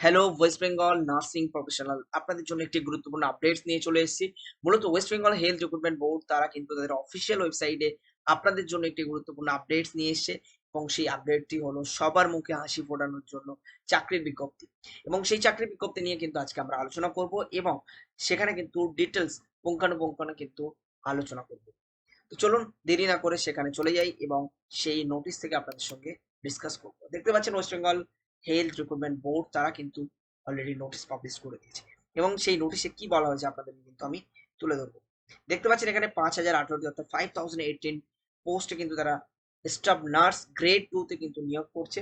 Hello West Bengal nursing professional আপনাদের জন্য একটি গুরুত্বপূর্ণ আপডেটস নিয়ে চলে এসেছি। মূলত West Bengal health recruitment board তারা কিন্তু তাদের অফিসিয়াল ওয়েবসাইটে আপনাদের জন্য একটি গুরুত্বপূর্ণ আপডেটস নিয়ে এসেছে এবং সেই আপডেটটি হলো সবার মুখে হাসি ফোটানোর জন্য চাকরির বিজ্ঞপ্তি। এবং সেই চাকরির বিজ্ঞপ্তি নিয়ে কিন্তু আজকে আমরা আলোচনা করব এবং সেখানে কিন্তু ডিটেলস পুঙ্খানুপুঙ্খানু কিন্তু আলোচনা করব। তো চলুন দেরি না করে সেখানে চলে যাই এবং সেই নোটিশ থেকে আপনাদের সঙ্গে ডিসকাস করব। দেখতে পাচ্ছেন West Bengal health recruitment board তারা কিন্তু অলরেডি নোটিশ পাবলিশ করে দিয়েছে। এবং সেই নোটিশে কি বলা হয়েছে আপনাদের কিন্তু আমি তুলে ধরবো। দেখতে পাচ্ছেন এখানে পাঁচ হাজার আঠারোটি অর্থাৎ ফাইভ থাউজেন্ড এইটিন পোস্টে কিন্তু তারা স্টাফ নার্স গ্রেড টু তে কিন্তু নিয়োগ করছে।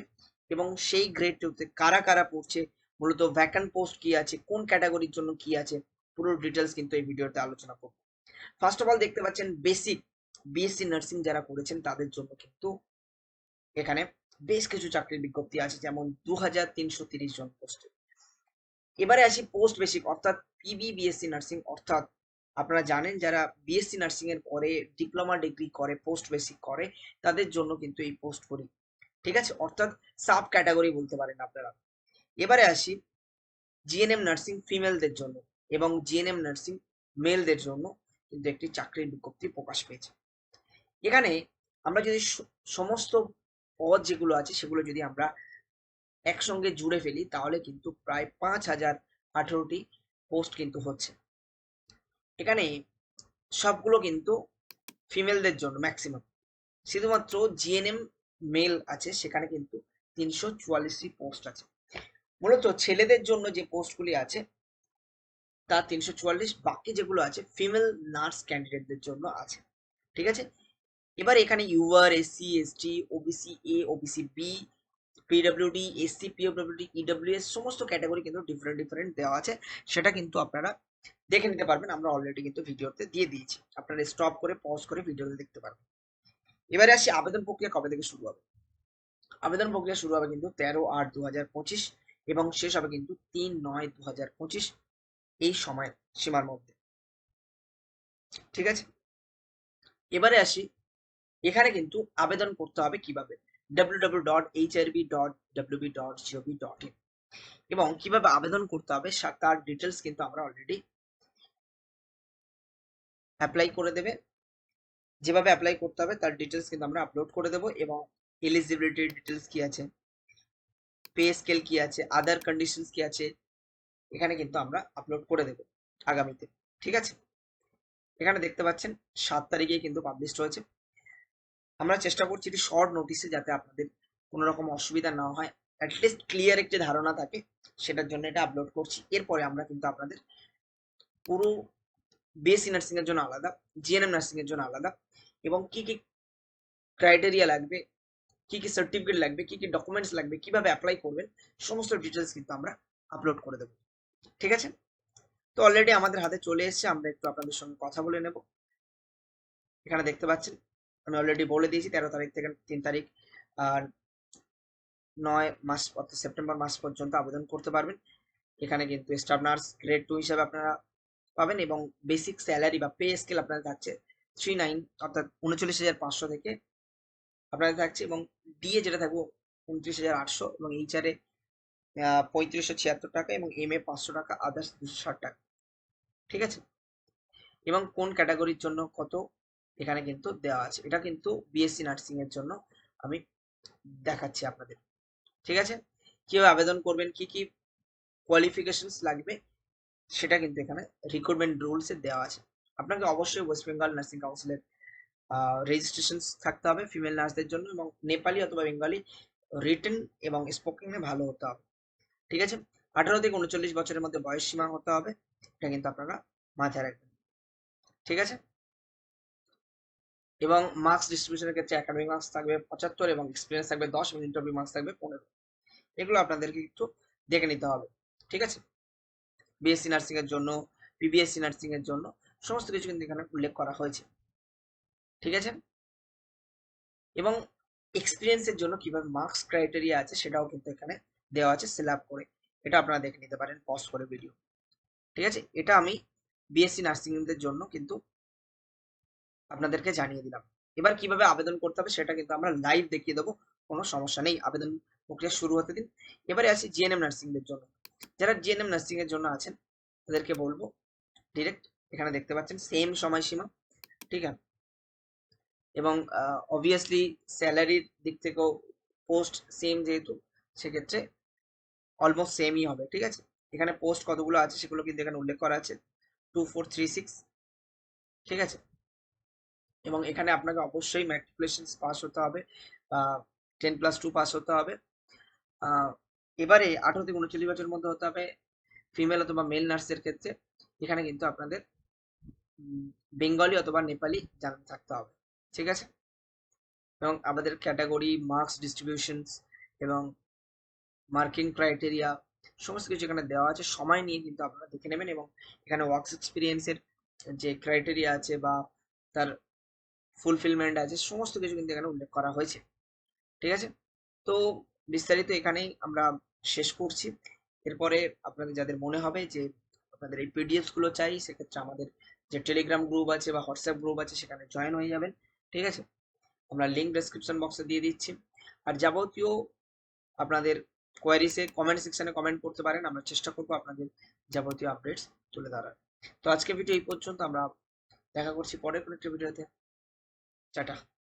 এবং সেই গ্রেড টু তে কারা কারা পড়ছে, মূলত ভ্যাকান্ট পোস্ট কি আছে, কোন ক্যাটাগরির জন্য কি আছে, পুরো ডিটেলস কিন্তু এই ভিডিওতে আলোচনা করব। ফার্স্ট অফ অল দেখতে পাচ্ছেন বেসিক বিএসসি নার্সিং যারা করেছেন তাদের জন্য কিন্তু এখানে বেশ কিছু চাকরির বিজ্ঞপ্তি আছে, যেমন দু হাজার তিনশো তিরিশ জন পোস্টে এবারে আসি পোস্ট বেসিক অর্থাৎ পিবি বিএসসি নার্সিং অর্থাৎ আপনারা জানেন যারা বিএসসি নার্সিং এর পরে ডিপ্লোমা ডিগ্রি করে পোস্ট বেসিক করে, তাদের জন্য কিন্তু এই পোস্ট করি ঠিক আছে? অর্থাৎ সাব ক্যাটাগরি বলতে পারেন আপনারা। এবারে আসি জিএনএম নার্সিং ফিমেলদের জন্য এবং জিএনএম নার্সিং মেলদের জন্য কিন্তু একটি চাকরির বিজ্ঞপ্তি প্রকাশ পেয়েছে। এখানে আমরা যদি সমস্ত পদ যেগুলো আছে সেগুলো যদি আমরা একসঙ্গে জুড়ে ফেলি, তাহলে কিন্তু প্রায় পাঁচ হাজার আঠেরোটি পোস্ট কিন্তু হচ্ছে। এখানে সবগুলো কিন্তু ফিমেলদের জন্য ম্যাক্সিমাম শুধুমাত্র জিএনএম মেল আছে, সেখানে কিন্তু তিনশো চুয়াল্লিশটি পোস্ট আছে। মূলত ছেলেদের জন্য যে পোস্টগুলি আছে, তা তিনশো চুয়াল্লিশ, বাকি যেগুলো আছে ফিমেল নার্স ক্যান্ডিডেটদের জন্য আছে। ঠিক আছে? এবার এখানে UR SC ST OBC A OBC B PWD SC PWD EWS সমস্ত ক্যাটাগরি কিন্তু ডিফারেন্ট ডিফারেন্ট দেওয়া আছে। সেটা কিন্তু আপনারা দেখে নিতে পারবেন। আমরা অলরেডি কিন্তু ভিডিওতে দিয়ে দিয়েছি। আপনারা স্টপ করে পজ করে ভিডিওতে দেখতে পারবেন। এবারে আসি আবেদন প্রক্রিয়া কবে থেকে শুরু হবে? আবেদন প্রক্রিয়া শুরু হবে কিন্তু তেরো আট দু হাজার পঁচিশ এবং শেষ হবে কিন্তু তিন নয় দু হাজার পঁচিশ এই সময় সীমার মধ্যে। ঠিক আছে? এবারে আসি এখানে কিন্তু আবেদন করতে হবে কীভাবে? www.hrb.wb.gov.in এবং কীভাবে আবেদন করতে হবে তার ডিটেলস কিন্তু আমরা অলরেডি অ্যাপ্লাই করে দেবে। যেভাবে অ্যাপ্লাই করতে হবে তার ডিটেলস কিন্তু আমরা আপলোড করে দেবো এবং এলিজিবিলিটি ডিটেলস কি আছে? পে স্কেল কি আছে? আদার কন্ডিশনস কি আছে? এখানে কিন্তু আমরা আপলোড করে দেবো আগামীতে। ঠিক আছে? এখানে দেখতে পাচ্ছেন, সাত তারিখে কিন্তু পাবলিশ হয়েছে। আমরা চেষ্টা করছি এটি শর্ট নোটিসে যাতে আপনাদের কোনো রকম অসুবিধা না হয় অ্যাটলিস্ট ক্লিয়ার একটি ধারণা থাকে, সেটার জন্য এটা আপলোড করছি। এরপরে আমরা কিন্তু আপনাদের পুরো বিএসসি নার্সিং এর জন্য আলাদা জিএনএম নার্সিং এর জন্য আলাদা, এবং কি কি ক্রাইটেরিয়া লাগবে, কি কি সার্টিফিকেট লাগবে, কি কি ডকুমেন্টস লাগবে, কীভাবে অ্যাপ্লাই করবেন, সমস্ত ডিটেলস কিন্তু আমরা আপলোড করে দেবো। ঠিক আছে? তো অলরেডি আমাদের হাতে চলে এসেছে, আমরা একটু আপনাদের সঙ্গে কথা বলে নেব। এখানে দেখতে পাচ্ছেন আমি অলরেডি বলে দিয়েছি, তেরো তারিখ থেকে তিন তারিখ, আর নয় মাস, অর্থাৎ সেপ্টেম্বর মাস পর্যন্ত আবেদন করতে পারবেন। এখানে কিন্তু স্টাফ নার্স গ্রেড টু হিসাবে আপনারা পাবেন এবং বেসিক স্যালারি বা পে স্কেল আপনাদের থাকছে থ্রি নাইন অর্থাৎ উনচল্লিশ হাজার পাঁচশো থেকে আপনাদের থাকছে এবং ডিএ যেটা থাকব উনত্রিশ হাজার আটশো এবং এইচআরে পঁয়ত্রিশশো ছিয়াত্তর টাকা এবং এম এ পাঁচশো টাকা আদার্স দুশো ষাট টাকা। ঠিক আছে? এবং কোন ক্যাটাগরির জন্য কত এখানে কিন্তু দেওয়া আছে। এটা কিন্তু বিএসসি নার্সিং এর জন্য আমি দেখাচ্ছি আপনাদের। ঠিক আছে? কীভাবে আবেদন করবেন, কি কি কোয়ালিফিকেশনস লাগবে, সেটা কিন্তু এখানে রিক্রুটমেন্ট রুলসে দেওয়া আছে। আপনাকে অবশ্যই ওয়েস্ট বেঙ্গল নার্সিং কাউন্সিলের রেজিস্ট্রেশন থাকতে হবে ফিমেল নার্সদের জন্য এবং নেপালি অথবা বেঙ্গলি রিটেন এবং স্পোকেনে ভালো হতে হবে। ঠিক আছে? আঠারো থেকে উনচল্লিশ বছরের মধ্যে বয়স সীমা হতে হবে। এটা কিন্তু আপনারা মাথায় রাখবেন। ঠিক আছে? এবং মার্কস ডিস্ট্রিবিউশনের ক্ষেত্রে একাডেমিক মার্কস থাকবে পঁচাত্তর এবং এক্সপিরিয়েন্স থাকবে দশ এবং ইন্টারভিউ মার্কস থাকবে পনেরো। এগুলো আপনাদেরকে একটু দেখে নিতে হবে, ঠিক আছে? বিএসসি নার্সিং এর জন্য পিবিএসসি নার্সিং এর জন্য সমস্ত কিছু কিন্তু এখানে উল্লেখ করা হয়েছে, ঠিক আছে? এবং এক্সপিরিয়েন্সের জন্য কীভাবে মার্কস ক্রাইটেরিয়া আছে সেটাও কিন্তু এখানে দেওয়া আছে সিল আপ করে। এটা আপনারা দেখে নিতে পারেন পজ করে ভিডিও ঠিক আছে? এটা আমি বিএসসি নার্সিং এর জন্য কিন্তু আপনাদেরকে জানিয়ে দিলাম। এবার কীভাবে আবেদন করতে হবে সেটা কিন্তু আমরা লাইভ দেখিয়ে দেবো, কোনো সমস্যা নেই, আবেদন প্রক্রিয়া শুরু হতে দিন। এবারে আসি জিএনএম নার্সিং এর জন্য। যারা জিএনএম নার্সিং এর জন্য আছেন, তাদেরকে বলব ডিরেক্ট এখানে দেখতে পাচ্ছেন সেম সময়সীমা, ঠিক আছে? এবং অবভিয়াসলি স্যালারির দিক থেকেও পোস্ট সেম যেহেতু, সেক্ষেত্রে অলমোস্ট সেমই হবে, ঠিক আছে? এখানে পোস্ট কতগুলো আছে সেগুলো কিন্তু এখানে উল্লেখ করা আছে টু ফোর থ্রি সিক্স ঠিক আছে? এবং এখানে আপনাকে অবশ্যই ম্যাট্রিকুলেশন পাস হতে হবে বা টেন প্লাস টু পাস হতে হবে। এবারে আঠারো থেকে উনচল্লিশ বছরের মধ্যে হতে হবে। ফিমেল অথবা মেল নার্সের ক্ষেত্রে এখানে কিন্তু আপনাদের বেঙ্গলি অথবা নেপালি জানা থাকতে হবে। ঠিক আছে? এবং আমাদের ক্যাটাগরি মার্কস ডিস্ট্রিবিউশনস এবং মার্কিং ক্রাইটেরিয়া সমস্ত কিছু এখানে দেওয়া আছে। সময় নিয়ে কিন্তু আপনারা দেখে নেবেন এবং এখানে ওয়ার্কস এক্সপিরিয়েন্সের যে ক্রাইটেরিয়া আছে বা তার ফুলফিলমেন্ট আছে, সমস্ত কিছু কিন্তু এখানে উল্লেখ করা হয়েছে। ঠিক আছে? তো বিস্তারিত এখানেই আমরা শেষ করছি। এরপরে আপনাদের যাদের মনে হবে যে আপনাদের এই পিডিএফসগুলো চাই, সেক্ষেত্রে আমাদের যে টেলিগ্রাম গ্রুপ আছে বা হোয়াটসঅ্যাপ গ্রুপ আছে, সেখানে জয়েন হয়ে যাবেন। ঠিক আছে? আমরা লিঙ্ক ডেসক্রিপশন বক্সে দিয়ে দিচ্ছি। আর যাবতীয় আপনাদের কোয়ারিসে কমেন্ট সেকশনে কমেন্ট করতে পারেন। আমরা চেষ্টা করব আপনাদের যাবতীয় আপডেটস তুলে ধরার। তো আজকে ভিডিও এই পর্যন্ত। আমরা দেখা করছি পরের কোনো একটা ভিডিওতে 干仗